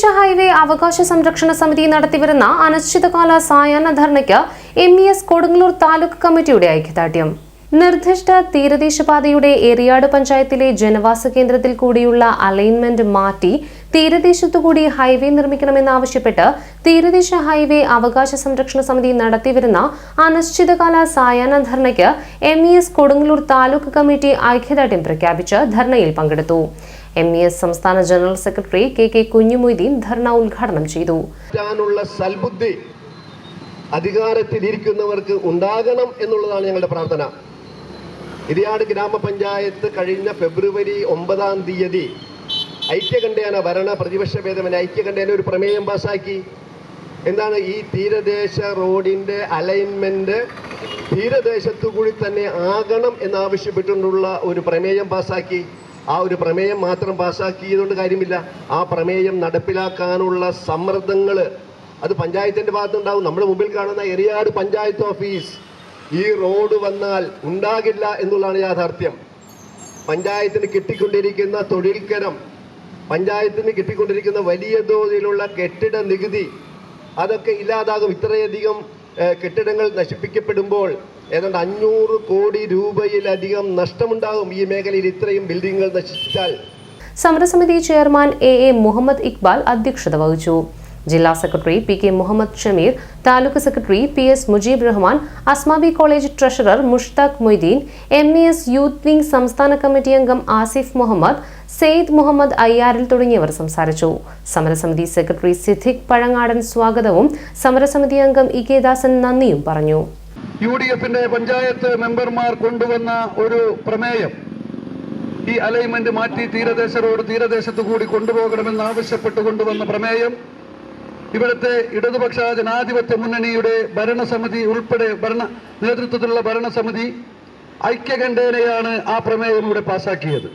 തീരദേശ ഹൈവേ അവകാശ സംരക്ഷണ സമിതി നടത്തിവരുന്ന അനിശ്ചിതകാല സായാഹ്ന ധർണയ്ക്ക് M E S Kodungallur taluk കമ്മിറ്റിയുടെ ഐക്യദാർഢ്യം. നിർദ്ദിഷ്ട തീരദേശപാതയുടെ എറിയാട് പഞ്ചായത്തിലെ ജനവാസ കേന്ദ്രത്തിൽ കൂടിയുള്ള അലൈൻമെന്റ് മാറ്റി തീരദേശത്തുകൂടി ഹൈവേ നിർമ്മിക്കണമെന്നാവശ്യപ്പെട്ട് തീരദേശ ഹൈവേ അവകാശ സംരക്ഷണ സമിതി നടത്തിവരുന്ന അനിശ്ചിതകാല സായാഹ്ന ധർണയ്ക്ക് M E S Kodungallur taluk committee ഐക്യദാർഢ്യം പ്രഖ്യാപിച്ച് ധർണയിൽ പങ്കെടുത്തു. എം ഇ എസ് സംസ്ഥാന general secretary K K Kunjumoideen dharna ഉദ്ഘാടനം ചെയ്തു. അധികാരത്തിലിരിക്കുന്നവർക്ക് ഉണ്ടാകണം എന്നുള്ളതാണ് ഞങ്ങളുടെ പ്രാർത്ഥന. ഇരിയാട് ഗ്രാമപഞ്ചായത്ത് കഴിഞ്ഞ ഫെബ്രുവരി ഒമ്പതാം തീയതി ഐക്യകണ്ഠേന ഭരണ പ്രതിപക്ഷ ഭേദമെന്ന ഐക്യകണ്ഠേന ഒരു പ്രമേയം പാസാക്കി. എന്താണ് ഈ തീരദേശ റോഡിന്റെ അലൈൻമെന്റ് തീരദേശത്തു കൂടി തന്നെ ആകണം എന്നാവശ്യപ്പെട്ടുകൊണ്ടുള്ള ഒരു പ്രമേയം പാസാക്കി. ആ ഒരു പ്രമേയം മാത്രം പാസാക്കിയതുകൊണ്ട് കാര്യമില്ല. ആ പ്രമേയം നടപ്പിലാക്കാനുള്ള സമ്മർദ്ദങ്ങൾ അത് പഞ്ചായത്തിന്റെ ഭാഗത്തുണ്ടാവും. നമ്മുടെ മുമ്പിൽ കാണുന്ന എറിയാട് പഞ്ചായത്ത് ഓഫീസ് ഈ റോഡ് വന്നാൽ ഉണ്ടാകില്ല എന്നുള്ളതാണ് യാഥാർത്ഥ്യം. പഞ്ചായത്തിന് കിട്ടിക്കൊണ്ടിരിക്കുന്ന തൊഴിൽക്കരം പഞ്ചായത്തിന് കിട്ടിക്കൊണ്ടിരിക്കുന്ന വലിയ തോതിലുള്ള കെട്ടിട നികുതി അതൊക്കെ ഇല്ലാതാകും. ഇത്രയധികം കെട്ടിടങ്ങൾ നശിപ്പിക്കപ്പെടുമ്പോൾ ഏതാണ്ട് അഞ്ഞൂറ് കോടി രൂപയിലധികം നഷ്ടമുണ്ടാകും ഈ മേഖലയിൽ ഇത്രയും ബിൽഡിങ്ങുകൾ നശിച്ചാൽ സമരസമിതി chairman A A Muhammad Iqbal അധ്യക്ഷത വഹിച്ചു. ജില്ലാ secretary P K Muhammad Shameer taluk secretary P S Mujeeb Rahman Asmabi college treasurer Mushtaq Moideen M E S youth wing സംസ്ഥാന കമ്മിറ്റി അംഗം ആസിഫ് മുഹമ്മദ് സെയ്ദ് മുഹമ്മദ് അയ്യാറിൽ തുടങ്ങിയവർ സംസാരിച്ചു. സമരസമിതി സെക്രട്ടറി സിദ്ദിഖ് പഴങ്ങാടൻ സ്വാഗതവും സമരസമിതി അംഗം ഇ കെ ദാസൻ നന്ദിയും പറഞ്ഞു. യു ഡി എഫിന്റെ പഞ്ചായത്ത് മെമ്പർമാർ കൊണ്ടുവന്ന ഒരു പ്രമേയം ഈ അലൈൻമെന്റ് മാറ്റി തീരദേശ റോഡ് തീരദേശത്ത് കൂടി കൊണ്ടുപോകണമെന്ന് ആവശ്യപ്പെട്ട് കൊണ്ടുവന്ന പ്രമേയം ഇവിടുത്തെ ഇടതുപക്ഷ ജനാധിപത്യ മുന്നണിയുടെ ഭരണസമിതി ഉൾപ്പെടെ ഭരണ നേതൃത്വത്തിലുള്ള ഭരണസമിതി ഐക്യകണ്ഠേനയാണ് ആ പ്രമേയം ഇവിടെ പാസാക്കിയത്.